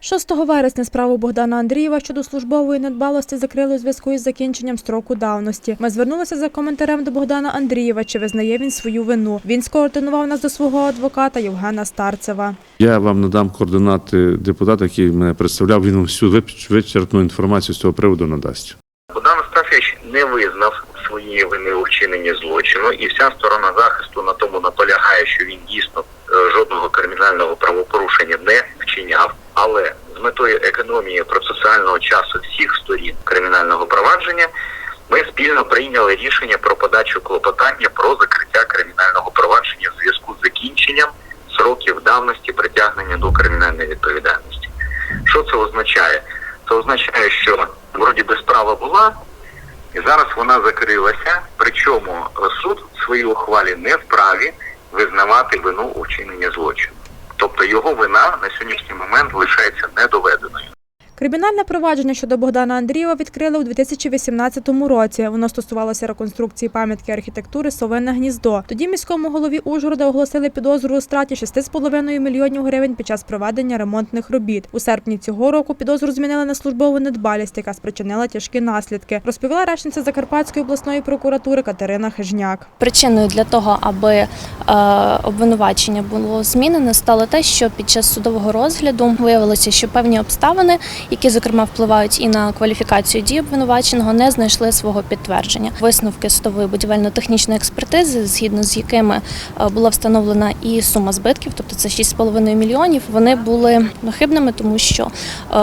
6 вересня справу Богдана Андрієва щодо службової недбалості закрили у зв'язку із закінченням строку давності. Ми звернулися за коментарем до Богдана Андрієва, чи визнає він свою вину. Він скоординував нас до свого адвоката Євгена Старцева. Я вам надам координати депутата, який мене представляв. Він вам всю вичерпну інформацію з цього приводу надасть. Богдан Остафович не визнав своєї вини у вчиненні злочину, і вся сторона захисту на тому наполягає, що він дійсно е, жодного кримінального правопорушення не вчиняв. Але з метою економії процесуального часу всіх сторін кримінального провадження ми спільно прийняли рішення про подачу клопотання про закриття кримінального провадження в зв'язку з закінченням сроків давності притягнення до кримінальної відповідальності. Що це означає? Це означає, що вроді би справа була, і зараз вона закрилася. Причому суд в своїй ухвалі не вправі визнавати вину у вчиненні злочину. Тобто його вина на сьогоднішній момент лишається недоведеною. Кримінальне провадження щодо Богдана Андрієва відкрили у 2018 році. Воно стосувалося реконструкції пам'ятки архітектури Совине гніздо. Тоді міському голові Ужгорода оголосили підозру у страті 6,5 мільйонів гривень під час проведення ремонтних робіт. У серпні цього року підозру змінили на службову недбалість, яка спричинила тяжкі наслідки. Розповіла речниця Закарпатської обласної прокуратури Катерина Хижняк. Причиною для того, аби е, обвинувачення було змінене, стало те, що під час судового розгляду виявилося, що певні обставини, які зокрема впливають і на кваліфікацію дій обвинуваченого, не знайшли свого підтвердження. Висновки судової будівельно-технічної експертизи, згідно з якими е, була встановлена і сума збитків, тобто це 6,5 мільйонів, вони були хибними, тому що е,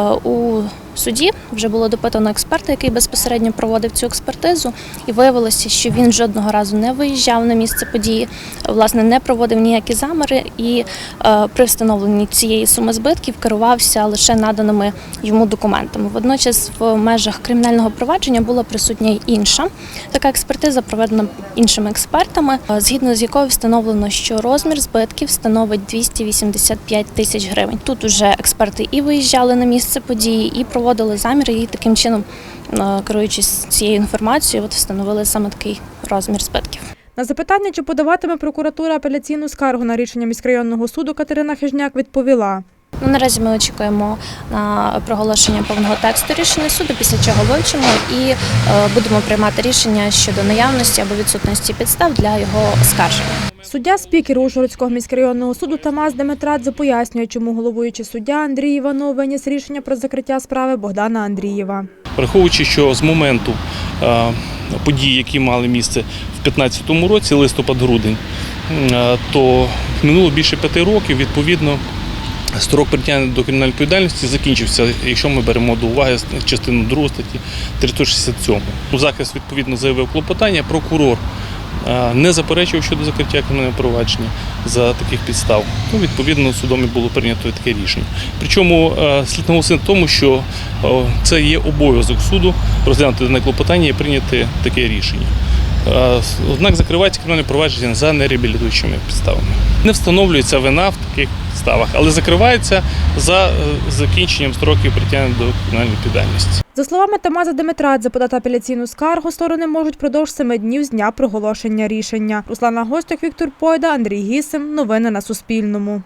суді вже було допитано експерта, який безпосередньо проводив цю експертизу, і виявилося, що він жодного разу не виїжджав на місце події, власне, не проводив ніякі замери і е, при встановленні цієї суми збитків керувався лише наданими йому документами. Водночас, в межах кримінального провадження була присутня й інша така експертиза, проведена іншими експертами, е, згідно з якою встановлено, що розмір збитків становить 285 тисяч гривень. Тут уже експерти і виїжджали на місце події, і проводили заміри, і таким чином, е, керуючись цією інформацією, от встановили саме такий розмір збитків. На запитання, чи подаватиме прокуратура апеляційну скаргу на рішення міськрайонного суду, Катерина Хижняк відповіла. Ну, наразі ми очікуємо на проголошення повного тексту рішення суду, після чого вивчимо і е, будемо приймати рішення щодо наявності або відсутності підстав для його оскарження. Суддя спікер Ужгородського міськрайонного суду Тамас Деметрадзе пояснює, чому головуючий суддя Андрій Іванов виніс рішення про закриття справи Богдана Андрієва. Враховуючи, що з моменту е, подій, які мали місце в 2015 році, листопад-грудень, е, то минуло більше п'яти років. Відповідно, строк притягнення до кримінальної відповідальності закінчився, якщо ми беремо до уваги частину 2 статті 367. У Захист відповідно заявив клопотання. Прокурор е, не заперечував щодо закриття кримінального провадження за таких підстав. Ну, відповідно, судом і було прийнято таке рішення. Причому е, слід наголосити на тому, що е, це є обов'язок суду розглянути дане клопотання і прийняти таке рішення. Однак закривається кримінальне провадження за нереабілітуючими підставами. Не встановлюється вина в таких підставах, але закривається за е, закінченням строків притягнення до кримінальної відповідальності. За словами Тамаза Деметрадзе, подати апеляційну скаргу сторони можуть продовж семи днів з дня проголошення рішення. Руслана Гостюк, Віктор Пойда, Андрій Гісим. Новини на Суспільному.